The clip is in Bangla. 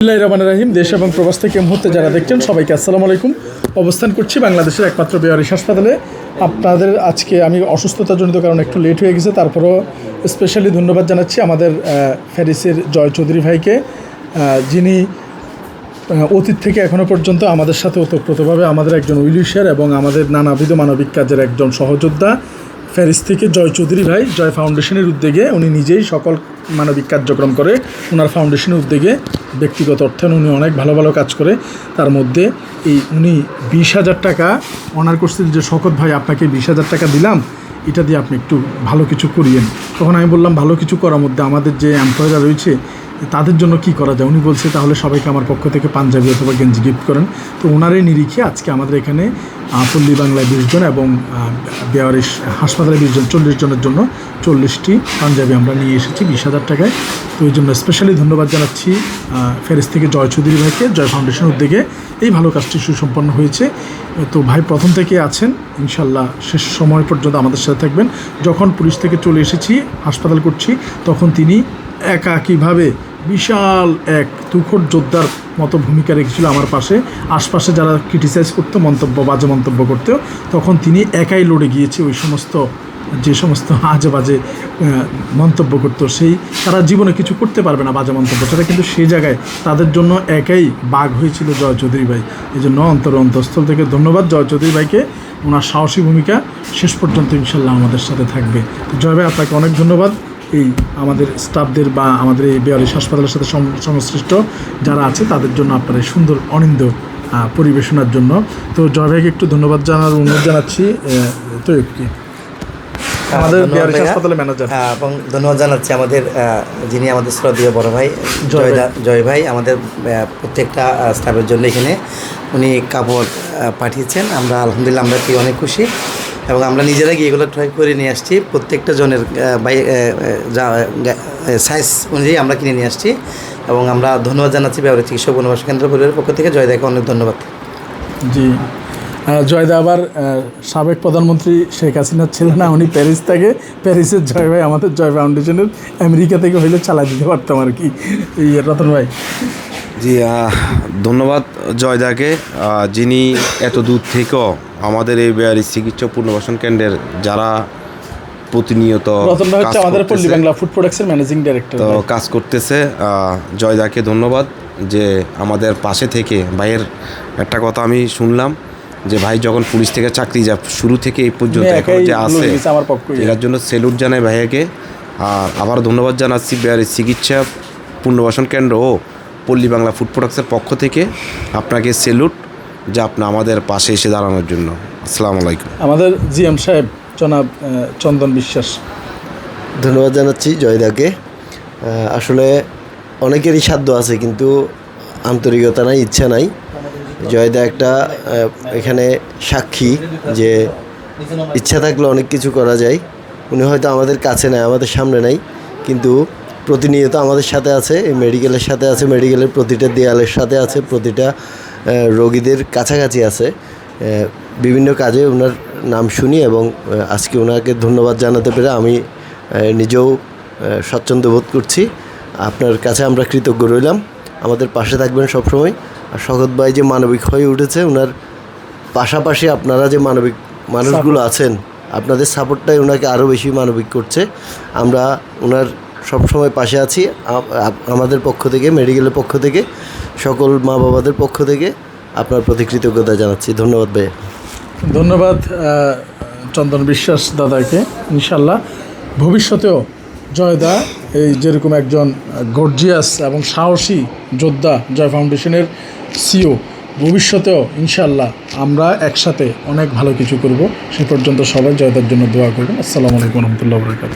বিসমিল্লাহির রহমানির রাহিম। দেশ এবং প্রবাস থেকে মুহূর্তে যারা দেখছেন, সবাইকে আসসালামু আলাইকুম। অবস্থান করছি বাংলাদেশের একমাত্র বেয়ারিশ হাসপাতালে আপনাদের আজকে আমি অসুস্থতাজনিত কারণে একটু লেট হয়ে গেছে, তারপরও স্পেশালি ধন্যবাদ জানাচ্ছি আমাদের ফ্যারিসের জয় চৌধুরী ভাইকে। যিনি অতীত থেকে এখনও পর্যন্ত আমাদের সাথে ওতপ্রোতভাবে আমাদের একজন উইলিশার এবং আমাদের নানাবিধ মানবিক কাজের একজন সহযোদ্ধা। প্যারিস থেকে জয় চৌধুরী ভাই, জয় ফাউন্ডেশনের উদ্যোগে উনি নিজেই সকল মানবিক কার্যক্রম করে ওনার ফাউন্ডেশনের উদ্যোগে ব্যক্তিগত অর্থায়ন উনি অনেক ভালো ভালো কাজ করে। তার মধ্যে এই উনি বিশ হাজার টাকা অনার করছিলেন যে, শকত ভাই, আপনাকে বিশ হাজার টাকা দিলাম, এটা দিয়ে আপনি একটু ভালো কিছু করিয়েন। তখন আমি বললাম, ভালো কিছু করার মধ্যে আমাদের যে এমপ্লয়িরা রয়েছে তাদের জন্য কি করা যায়? উনি বলছে, তাহলে সবাইকে আমার পক্ষ থেকে পাঞ্জাবি অথবা গেঞ্জি গিফট করেন। তো ওনারই নিরিখে আজকে আমাদের এখানে পল্লী বাংলায় বিশ জন এবং বেয়ারিশ হাসপাতালে বিশ জন, চল্লিশ জনের জন্য চল্লিশটি পাঞ্জাবি আমরা নিয়ে এসেছি, বিশ হাজার টাকায়। তো এই জন্য স্পেশালি ধন্যবাদ জানাচ্ছি ফেরেস থেকে জয় চৌধুরী ভাইকে, জয় ফাউন্ডেশনের উদ্যোগে এই ভালো কাজটি সুসম্পন্ন হয়েছে। তো ভাই প্রথম থেকে আছেন, ইনশাল্লাহ শেষ সময় পর্যন্ত আমাদের সাথে থাকবেন। যখন পুলিশ থেকে চলে এসেছি, হাসপাতাল করছি, তখন তিনি একাকীভাবে বিশাল এক তুখর যোদ্ধার মতো ভূমিকা রেখেছিল আমার পাশে। আশপাশে যারা ক্রিটিসাইজ করতো, মন্তব্য, বাজে মন্তব্য করতো, তখন তিনি একাই লড়ে গিয়েছে ওই সমস্ত, যে সমস্ত আজে বাজে মন্তব্য করতো। সেই তারা জীবনে কিছু করতে পারবে না বাজে মন্তব্য সেটা কিন্তু সেই জায়গায় তাদের জন্য একাই বাঘ হয়েছিল জয় চৌধুরী ভাই। এই জন্য অন্তর অন্তঃস্থল থেকে ধন্যবাদ জয় চৌধুরী ভাইকে। ওনার সাহসী ভূমিকা শেষ পর্যন্ত ইনশাল্লাহ আমাদের সাথে থাকবে। জয় ভাই, আপনাকে অনেক ধন্যবাদ। এই আমাদের স্টাফদের বা আমাদের এই বেয়ারিশ হাসপাতালের সাথে সংশ্লিষ্ট যারা আছে তাদের জন্য আপনার সুন্দর অনিন্দ পরিবেশনার জন্য। তো জয় ভাইকে একটু ধন্যবাদ জানার অনুরোধ জানাচ্ছি তো কি আমাদের ভাইয়া। হাসপাতালের ম্যানেজার। হ্যাঁ, এবং ধন্যবাদ জানাচ্ছি আমাদের যিনি আমাদের শ্রদ্ধীয় বড় ভাই জয় জয় ভাই। দা- জয় ভাই আমাদের প্রত্যেকটা স্টাফের জন্য এখানে উনি কাপড় পাঠিয়েছেন। আমরা আলহামদুলিল্লাহ আমরা কি অনেক খুশি। এবং আমরা নিজেরা গিয়ে এগুলো ট্রাই করে নিয়ে আসছি। প্রত্যেকটা জনের সাইজ অনুযায়ী আমরা কিনে নিয়ে আসছি এবং আমরা ধন্যবাদ জানাচ্ছি ব্যবহার চিকিৎসক বনবাস কেন্দ্র পরিবারের পক্ষ থেকে। জয়দাকে অনেক ধন্যবাদ। জি। জয়দা আবার সাবেক প্রধানমন্ত্রী শেখ হাসিনার ছিল না উনি প্যারিস থেকে। প্যারিসের জয় ভাই আমাদের জয় ফাউন্ডেশনের আমেরিকা থেকে হইলে চালাই দিতে পারতাম আর কি। এই রতন ভাই। জি ধন্যবাদ জয়দাকে যিনি এত দূর থেকেও আমাদের এই বেয়ারি চিকিৎসা পুনর্বাসন কেন্দ্রের যারা প্রতিনিয়ত আমাদের পল্লী করতেছে, বাংলা ফুড প্রোডাক্টসের ম্যানেজিং ডাইরেক্টর তো কাজ করতেছে জয়দাকে ধন্যবাদ যে আমাদের পাশে থেকে ভাইয়ের একটা কথা আমি শুনলাম যে ভাই যখন পুলিশ থেকে চাকরি যা শুরু থেকে এই পর্যন্ত এখন যে আছে পক্ষে। এটার জন্য সেলুট জানাই ভাইয়াকে। আর আবার ধন্যবাদ জানাচ্ছি বিহারি চিকিৎসা পুনর্বাসন কেন্দ্র ও পল্লী বাংলা ফুড প্রোডাক্টসের পক্ষ থেকে। আপনাকে সেলুট যে আপনি আমাদের পাশে এসে দাঁড়ানোর জন্য। আসসালামু আলাইকুম। আমাদের জিএম সাহেব জনাব চন্দন বিশ্বাস। ধন্যবাদ জানাচ্ছি জয়দাকে। আসলে অনেকেরই সাধ্য আছে কিন্তু আন্তরিকতা নাই ইচ্ছা নাই। জয়দা একটা এখানে সাক্ষী যে ইচ্ছা থাকলে অনেক কিছু করা যায়। উনি হয়তো আমাদের কাছে নাই আমাদের সামনে নাই কিন্তু প্রতিনিয়ত আমাদের সাথে আছে এই মেডিকেলের সাথে আছে মেডিকেলের প্রতিটা দেয়ালের সাথে আছে প্রতিটা রোগীদের কাছাকাছি আছে। বিভিন্ন কাজে ওনার নাম শুনি এবং আজকে ওনাকে ধন্যবাদ জানাতে পেরে আমি নিজেও আহ, স্বচ্ছন্দ বোধ করছি। আপনার কাছে আমরা কৃতজ্ঞ রইলাম। আমাদের পাশে থাকবেন সবসময়। আর শকত ভাই যে মানবিক হয়ে উঠেছে ওনার পাশাপাশি আপনারা যে মানবিক মানুষগুলো আছেন আপনাদের সাপোর্টটাই ওনাকে আরও বেশি মানবিক করছে। আমরা ওনার সবসময় পাশে আছি আমাদের পক্ষ থেকে, মেডিকেলের পক্ষ থেকে, সকল মা বাবাদের পক্ষ থেকে আপনার প্রতি কৃতজ্ঞতা জানাচ্ছি। ধন্যবাদ ভাই ধন্যবাদ চন্দন বিশ্বাস দাদাকে, ইনশাল্লাহ। ভবিষ্যতেও জয়দা, এই যেরকম একজন গর্জিয়াস এবং সাহসী যোদ্ধা জয় ফাউন্ডেশনের সিও, ভবিষ্যতেও ইনশাল্লাহ আমরা একসাথে অনেক ভালো কিছু করব। সে পর্যন্ত সবাই জয়দার জন্য দোয়া করবেন। আসসালামু আলাইকুম রহমতুল্লাহ বরকাত